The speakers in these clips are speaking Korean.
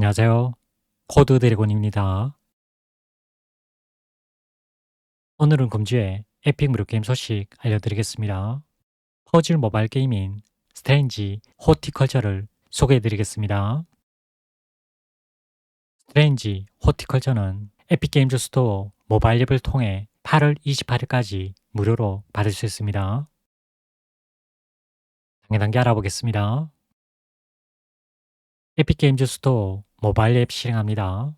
안녕하세요. 코드 드래곤입니다. 오늘은 금주의 에픽 무료 게임 소식 알려드리겠습니다. 퍼즐 모바일 게임인 스트레인지 호티컬처를 소개해드리겠습니다. 스트레인지 호티컬처는 에픽게임즈 스토어 모바일 앱을 통해 8월 28일까지 무료로 받을 수 있습니다. 단계 단계 알아보겠습니다. 에픽게임즈 스토어 모바일 앱 실행합니다.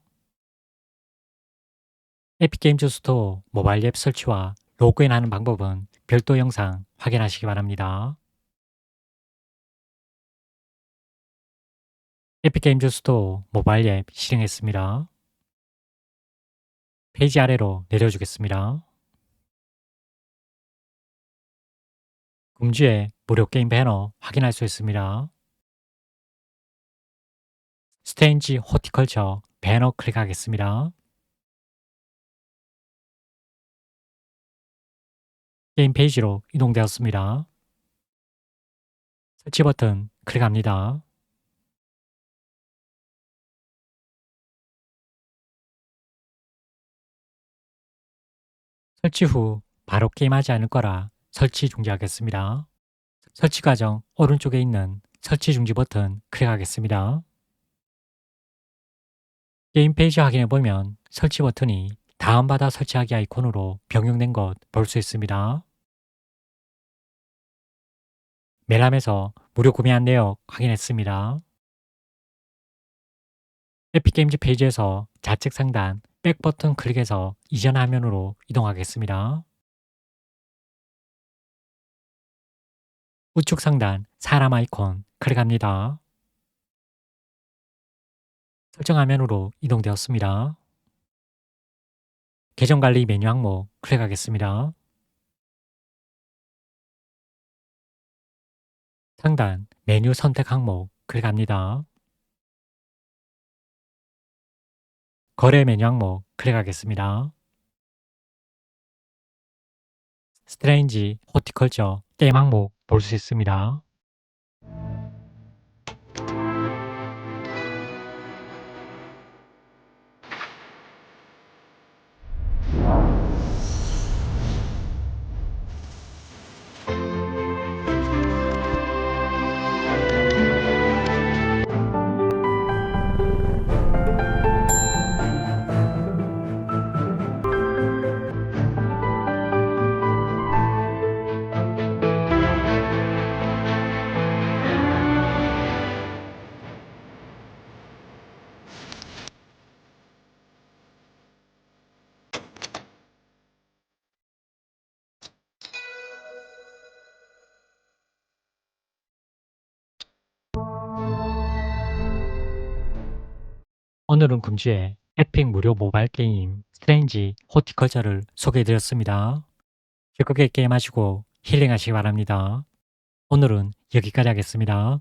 에픽게임즈 스토어 모바일 앱 설치와 로그인하는 방법은 별도 영상 확인하시기 바랍니다. 에픽게임즈 스토어 모바일 앱 실행했습니다. 페이지 아래로 내려주겠습니다. 금주의 무료 게임 배너 확인할 수 있습니다. 스테인지 호티컬처 배너 클릭하겠습니다. 게임 페이지로 이동되었습니다. 설치 버튼 클릭합니다. 설치 후 바로 게임하지 않을 거라 설치 중지하겠습니다. 설치 과정 오른쪽에 있는 설치 중지 버튼 클릭하겠습니다. 게임 페이지 확인해 보면 설치 버튼이 다운받아 설치하기 아이콘으로 변경된 것 볼 수 있습니다. 멜람에서 무료 구매한 내역 확인했습니다. 에픽게임즈 페이지에서 좌측 상단 백 버튼 클릭해서 이전 화면으로 이동하겠습니다. 우측 상단 사람 아이콘 클릭합니다. 설정 화면으로 이동되었습니다. 계정 관리 메뉴 항목 클릭하겠습니다. 상단 메뉴 선택 항목 클릭합니다. 거래 메뉴 항목 클릭하겠습니다. 스트레인지 호티컬처 게임 항목 볼 수 있습니다. 오늘은 금주에 에픽 무료 모바일 게임 스트레인지 호티컬처를 소개해드렸습니다. 즐겁게 게임하시고 힐링하시기 바랍니다. 오늘은 여기까지 하겠습니다.